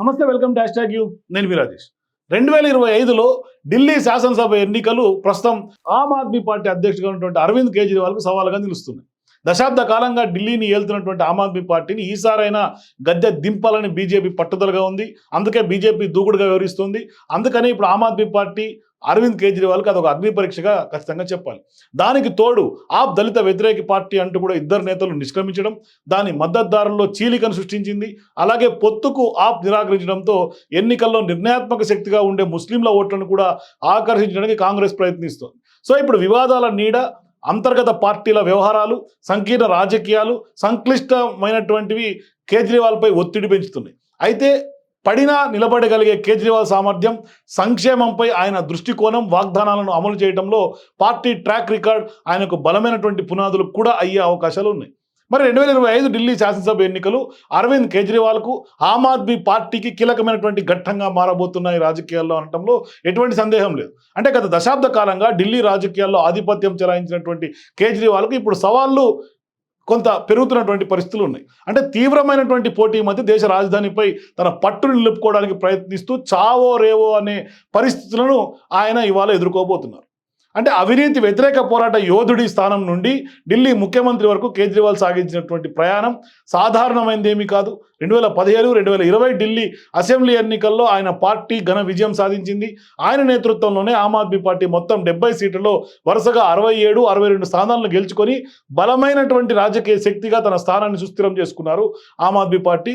నమస్తే welcome dash tag you. నేను మీ రాజేష్. రెండు వేల ఇరవై ఐదులో ఢిల్లీ శాసనసభ ఎన్నికలు ప్రస్తుతం ఆమ్ ఆద్మీ పార్టీ అధ్యక్షుడిగా ఉన్నటువంటి అరవింద్ కేజ్రీవాల్కు సవాలుగా నిలుస్తున్నాయి. దశాబ్ద కాలంగా ఢిల్లీని ఏలుతున్నటువంటి ఆమ్ ఆద్మీ పార్టీని ఈసారైనా గద్దె దింపాలని బీజేపీ పట్టుదలగా ఉంది. అందుకే బీజేపీ దూకుడుగా వివరిస్తుంది అందుకని ఇప్పుడు ఆమ్ ఆద్మీ పార్టీ అరవింద్ కేజ్రీవాల్కి అదొక అగ్ని పరీక్షగా ఖచ్చితంగా చెప్పాలి. దానికి తోడు ఆప్ దళిత వ్యతిరేక పార్టీ అంటూ కూడా ఇద్దరు నేతలు నిష్క్రమించడం దాని మద్దతుదారుల్లో చీలికను సృష్టించింది అలాగే పొత్తుకు ఆప్ నిరాకరించడంతో ఎన్నికల్లో నిర్ణయాత్మక శక్తిగా ఉండే ముస్లింల ఓట్లను కూడా ఆకర్షించడానికి కాంగ్రెస్ ప్రయత్నిస్తోంది. సో ఇప్పుడు వివాదాల నీడ అంతర్గత పార్టీల వ్యవహారాలు సంకీర్ణ రాజకీయాలు సంక్లిష్టమైనటువంటివి కేజ్రీవాల్పై ఒత్తిడి పెంచుతున్నాయి. అయితే పడినా నిలబడగలిగే కేజ్రీవాల్ సామర్థ్యం సంక్షేమంపై ఆయన దృష్టికోణం వాగ్దానాలను అమలు చేయడంలో పార్టీ ట్రాక్ రికార్డ్ ఆయనకు బలమైనటువంటి పునాదులు కూడా అయ్యే అవకాశాలు ఉన్నాయి. మరి రెండు వేల ఇరవై ఐదు ఢిల్లీ శాసనసభ ఎన్నికలు అరవింద్ కేజ్రీవాల్కు ఆమ్ ఆద్మీ పార్టీకి కీలకమైనటువంటి ఘట్టంగా మారబోతున్నాయి రాజకీయాల్లో అనటంలో ఎటువంటి సందేహం లేదు. అంటే గత దశాబ్ద కాలంగా ఢిల్లీ రాజకీయాల్లో ఆధిపత్యం చెలాయించినటువంటి కేజ్రీవాల్కు ఇప్పుడు సవాళ్ళు కొంత పెరుగుతున్నటువంటి పరిస్థితులు ఉన్నాయి. అంటే తీవ్రమైనటువంటి పోటీ మధ్య దేశ రాజధానిపై తన పట్టును నిలుపుకోవడానికి ప్రయత్నిస్తూ చావో రేవో అనే పరిస్థితులను ఆయన ఇవాళ ఎదుర్కోబోతున్నారు. అంటే అవినీతి వ్యతిరేక పోరాట యోధుడి స్థానం నుండి ఢిల్లీ ముఖ్యమంత్రి వరకు కేజ్రీవాల్ సాగించినటువంటి ప్రయాణం సాధారణమైనది ఏమీ కాదు. రెండు వేల పదిహేడు రెండు వేల ఇరవై ఢిల్లీ అసెంబ్లీ ఎన్నికల్లో ఆయన పార్టీ ఘన విజయం సాధించింది. ఆయన నేతృత్వంలోనే ఆమ్ ఆద్మీ పార్టీ మొత్తం డెబ్బై సీట్లలో వరుసగా అరవై ఏడు అరవై రెండు స్థానాలను గెలుచుకొని బలమైనటువంటి రాజకీయ శక్తిగా తన స్థానాన్ని సుస్థిరం చేసుకున్నారు ఆమ్ ఆద్మీ పార్టీ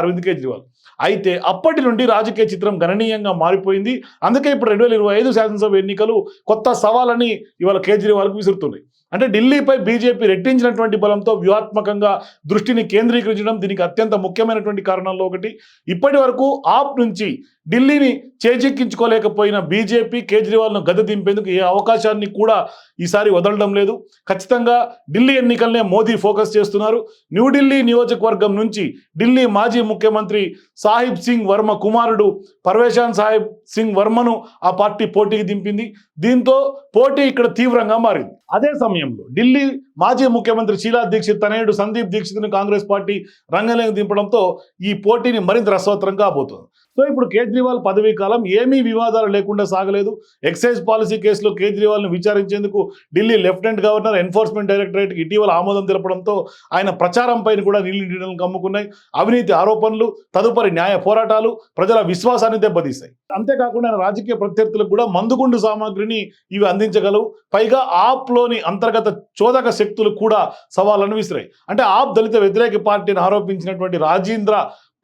అరవింద్ కేజ్రీవాల్. అయితే అప్పటి నుండి రాజకీయ చిత్రం గణనీయంగా మారిపోయింది. అందుకే ఇప్పుడు రెండు వేల ఇరవై ఐదు శాసనసభ ఎన్నికలు కొత్త సవాలని ఇవాళ కేజ్రీవాల్కి విసురుతున్నాయి. అంటే ఢిల్లీపై బీజేపీ రెట్టించినటువంటి బలంతో వ్యూహాత్మకంగా దృష్టిని కేంద్రీకరించడం దీనికి అత్యంత ముఖ్యమైనటువంటి కారణాల్లో ఒకటి. ఇప్పటి వరకు ఆప్ నుంచి ఢిల్లీని చేజిక్కించుకోలేకపోయిన బీజేపీ కేజ్రీవాల్ను గద్దె దింపేందుకు ఏ అవకాశాన్ని కూడా ఈసారి వదలడం లేదు. ఖచ్చితంగా ఢిల్లీ ఎన్నికలనే మోదీ ఫోకస్ చేస్తున్నారు. న్యూఢిల్లీ నియోజకవర్గం నుంచి ఢిల్లీ మాజీ ముఖ్యమంత్రి సాహిబ్ సింగ్ వర్మ కుమారుడు పర్వేశాన్ సాహిబ్ సింగ్ వర్మను ఆ పార్టీ పోటీకి దింపింది. దీంతో పోటీ ఇక్కడ తీవ్రంగా మారింది. అదే సమయం సమయంలో. ఢిల్లీ మాజీ ముఖ్యమంత్రి షీలా దీక్షిత్ తనయుడు సందీప్ దీక్షిత్ను కాంగ్రెస్ పార్టీ రంగంలోకి దింపడంతో ఈ పోటీని మరింత రసవత్తరం కాబోతుంది. సో ఇప్పుడు కేజ్రీవాల్ పదవీ కాలం ఏమీ వివాదాలు లేకుండా సాగలేదు. ఎక్సైజ్ పాలసీ కేసులో కేజ్రీవాల్ను విచారించేందుకు ఢిల్లీ లెఫ్టినెంట్ గవర్నర్ ఎన్ఫోర్స్మెంట్ డైరెక్టరేట్కి ఇటీవల ఆమోదం తెలపడంతో ఆయన ప్రచారం పైన కూడా నీళ్ళు కమ్ముకున్నాయి. అవినీతి ఆరోపణలు తదుపరి న్యాయ పోరాటాలు ప్రజల విశ్వాసాన్ని దెబ్బతీశాయి. అంతేకాకుండా ఆయన రాజకీయ ప్రత్యర్థులకు కూడా మందుగుండు సామాగ్రిని ఇవి అందించగలవు. పైగా ఆప్లోని అంతర్గత చోదక శక్తులు కూడా సవాళ్ళను విసిరాయి. అంటే ఆప్ దళిత వ్యతిరేక పార్టీని ఆరోపించినటువంటి రాజేంద్ర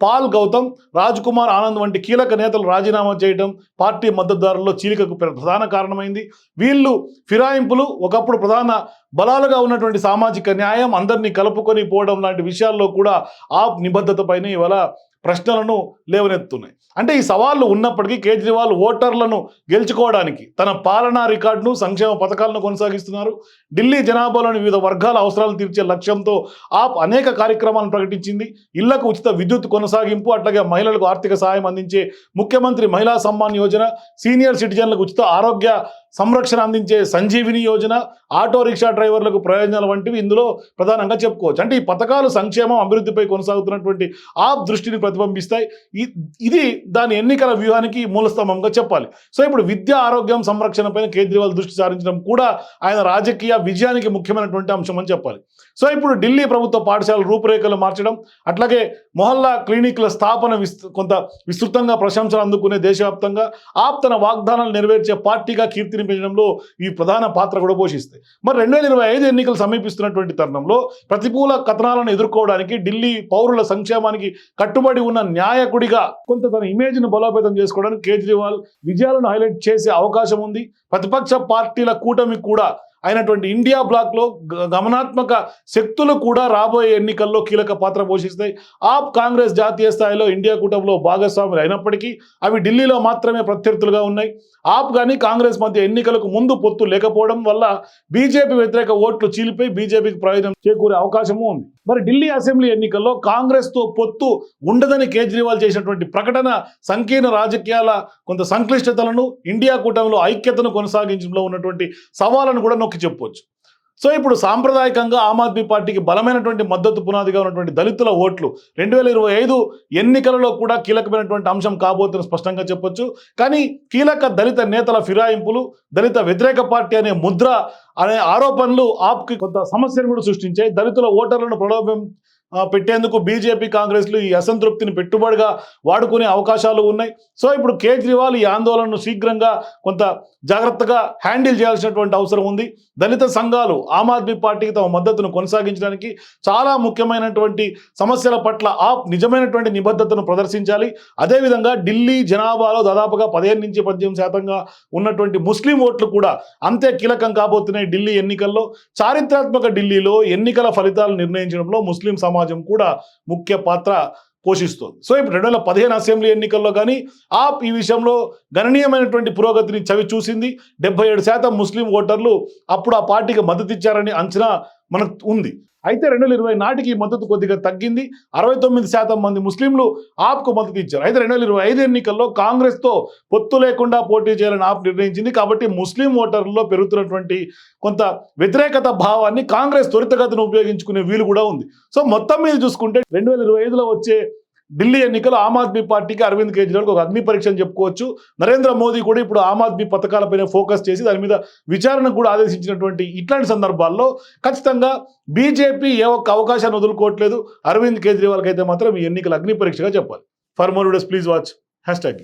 పాల్ గౌతమ్ రాజ్ కుమార్ ఆనంద్ వంటి కీలక నేతలు రాజీనామా చేయడం పార్టీ మద్దతుదారుల్లో చీలికకు ప్రధాన కారణమైంది. వీళ్ళు ఫిరాయింపులు ఒకప్పుడు ప్రధాన బలాలుగా ఉన్నటువంటి సామాజిక న్యాయం అందరినీ కలుపుకొని పోవడం లాంటి విషయాల్లో కూడా ఆ నిబద్ధతపైన ఇవాళ ప్రశ్నలను లేవనెత్తున్నాయి అంటే ఈ సవాళ్ళు ఉన్నప్పటికీ కేజ్రీవాల్ ఓటర్లను గెలుచుకోవడానికి తన పాలనా రికార్డును సంక్షేమ పథకాలను కొనసాగిస్తున్నారు. ఢిల్లీ జనాభాలోని వివిధ వర్గాల అవసరాలు తీర్చే లక్ష్యంతో ఆప్ అనేక కార్యక్రమాలను ప్రకటించింది. ఇళ్ళకు ఉచిత విద్యుత్ కొనసాగింపు అట్లాగే మహిళలకు ఆర్థిక సహాయం అందించే ముఖ్యమంత్రి మహిళా సమ్మాన్ యోజన సీనియర్ సిటిజన్లకు ఉచిత ఆరోగ్య సంరక్షణ అందించే సంజీవిని యోజన ఆటో రిక్షా డ్రైవర్లకు ప్రయోజనాలు వంటివి ఇందులో ప్రధానంగా చెప్పుకోవచ్చు. అంటే ఈ పథకాలు సంక్షేమం అభివృద్ధిపై కొనసాగుతున్నటువంటి ఆప్ దృష్టిని ప్రతిబింబిస్తాయి ఇది దాని ఎన్నికల వ్యూహానికి మూలస్తంభంగా చెప్పాలి. సో ఇప్పుడు విద్య ఆరోగ్యం సంరక్షణ పైన కేజ్రీవాల్ దృష్టి సారించడం కూడా ఆయన రాజకీయ విజయానికి ముఖ్యమైనటువంటి అంశం అని చెప్పాలి. సో ఇప్పుడు ఢిల్లీ ప్రభుత్వ పాఠశాల రూపురేఖలు మార్చడం అట్లాగే మొహల్లా క్లినిక్ల స్థాపన విస్తృ కొంత విస్తృతంగా ప్రశంసలు అందుకునే దేశవ్యాప్తంగా ఆప్తన వాగ్దానాలు నెరవేర్చే పార్టీగా కీర్తిని పెంచడంలో ఈ ప్రధాన పాత్ర కూడా పోషిస్తాయి. మరి రెండు వేల ఇరవై ఐదు ఎన్నికలు సమీపిస్తున్నటువంటి తరుణంలో ప్రతికూల కథనాలను ఎదుర్కోవడానికి ఢిల్లీ పౌరుల సంక్షేమానికి కట్టుబడి ఉన్న న్యాయకుడిగా కొంత తన ఇమేజ్ను బలోపేతం చేసుకోవడానికి కేజ్రీవాల్ విజయాలను హైలైట్ చేసే అవకాశం ఉంది. ప్రతిపక్ష పార్టీల కూటమి కూడా అయినటువంటి ఇండియా బ్లాక్లో గ- గమనాత్మక శక్తులు కూడా రాబోయే ఎన్నికల్లో కీలక పాత్ర పోషిస్తాయి. ఆప్ కాంగ్రెస్ జాతీయ స్థాయిలో ఇండియా కూటమిలో భాగస్వాములు అయినప్పటికీ అవి ఢిల్లీలో మాత్రమే ప్రత్యర్థులుగా ఉన్నాయి. ఆప్ కానీ కాంగ్రెస్ మధ్య ఎన్నికలకు ముందు పొత్తు లేకపోవడం వల్ల బీజేపీ వ్యతిరేక ఓట్లు చీలిపోయి బీజేపీకి ప్రయోజనం చేకూరే అవకాశము ఉంది. మరి ఢిల్లీ అసెంబ్లీ ఎన్నికల్లో కాంగ్రెస్తో పొత్తు ఉండదని కేజ్రీవాల్ చేసినటువంటి ప్రకటన సంకీర్ణ రాజకీయాల కొంత సంక్లిష్టతలను ఇండియా కూటమిలో ఐక్యతను కొనసాగించడంలో ఉన్నటువంటి సవాళ్ళను కూడా నొక్కి చెప్పవచ్చు సో ఇప్పుడు సాంప్రదాయకంగా ఆమ్ ఆద్మీ పార్టీకి బలమైనటువంటి మద్దతు పునాదిగా ఉన్నటువంటి దళితుల ఓట్లు రెండు వేల ఇరవై ఐదు ఎన్నికలలో కూడా కీలకమైనటువంటి అంశం కాబోతుందని స్పష్టంగా చెప్పొచ్చు. కానీ కీలక దళిత నేతల ఫిరాయింపులు దళిత వ్యతిరేక పార్టీ అనే ముద్ర అనే ఆరోపణలు ఆప్కి కొంత సమస్యను కూడా సృష్టించాయి. దళితుల ఓటర్లను ప్రలోభం పెట్టేందుకు బీజేపీ కాంగ్రెస్లు ఈ అసంతృప్తిని పెట్టుబడిగా వాడుకునే అవకాశాలు ఉన్నాయి. సో ఇప్పుడు కేజ్రీవాల్ ఈ ఆందోళనను శీఘ్రంగా కొంత జాగ్రత్తగా హ్యాండిల్ చేయాల్సినటువంటి అవసరం ఉంది. దళిత సంఘాలు ఆమ్ ఆద్మీ పార్టీకి తమ మద్దతును కొనసాగించడానికి చాలా ముఖ్యమైనటువంటి సమస్యల పట్ల ఆప్ నిజమైనటువంటి నిబద్ధతను ప్రదర్శించాలి. అదేవిధంగా ఢిల్లీ జనాభాలో దాదాపుగా పదిహేను నుంచి పద్దెనిమిది శాతంగా ఉన్నటువంటి ముస్లిం ఓట్లు కూడా అంతే కీలకం కాబోతున్నాయి ఢిల్లీ ఎన్నికల్లో. చారిత్రాత్మక ఢిల్లీలో ఎన్నికల ఫలితాలు నిర్ణయించడంలో ముస్లిం సమాజం కూడా ముఖ్య పాత్ర పోషిస్తోంది. సో ఇప్పుడు రెండు వేల పదిహేను అసెంబ్లీ ఎన్నికల్లో కానీ ఆప్ ఈ విషయంలో గణనీయమైనటువంటి పురోగతిని చవి చూసింది డెబ్బై ఏడు శాతం ముస్లిం ఓటర్లు అప్పుడు ఆ పార్టీకి మద్దతు ఇచ్చారని అంచనా మనకు ఉంది. అయితే రెండు వేల ఇరవై నాటికి మద్దతు కొద్దిగా తగ్గింది. అరవై తొమ్మిది శాతం మంది ముస్లింలు ఆప్కు మద్దతు ఇచ్చారు. అయితే రెండు వేల ఇరవై ఐదు ఎన్నికల్లో కాంగ్రెస్తో పొత్తు లేకుండా పోటీ చేయాలని ఆప్ నిర్ణయించింది. కాబట్టి ముస్లిం ఓటర్లలో పెరుగుతున్నటువంటి కొంత వ్యతిరేకత భావాన్ని కాంగ్రెస్ త్వరితగతిని ఉపయోగించుకునే వీలు కూడా ఉంది. సో మొత్తం మీద చూసుకుంటే రెండు వేల ఇరవై ఐదులో వచ్చే ఢిల్లీ ఎన్నికలు ఆమ్ ఆద్మీ పార్టీకి అరవింద్ కేజ్రీవాల్కి ఒక అగ్ని పరీక్ష అని చెప్పుకోవచ్చు. నరేంద్ర మోదీ కూడా ఇప్పుడు ఆమ్ ఆద్మీ పథకాలపైన ఫోకస్ చేసి దాని మీద విచారణకు కూడా ఆదేశించినటువంటి ఇట్లాంటి సందర్భాల్లో ఖచ్చితంగా బీజేపీ ఏ ఒక్క అవకాశాన్ని వదులుకోవట్లేదు. అరవింద్ కేజ్రీవాల్కి అయితే మాత్రం ఈ ఎన్నికలు అగ్ని పరీక్షగా చెప్పాలి. For more videos please watch hashtag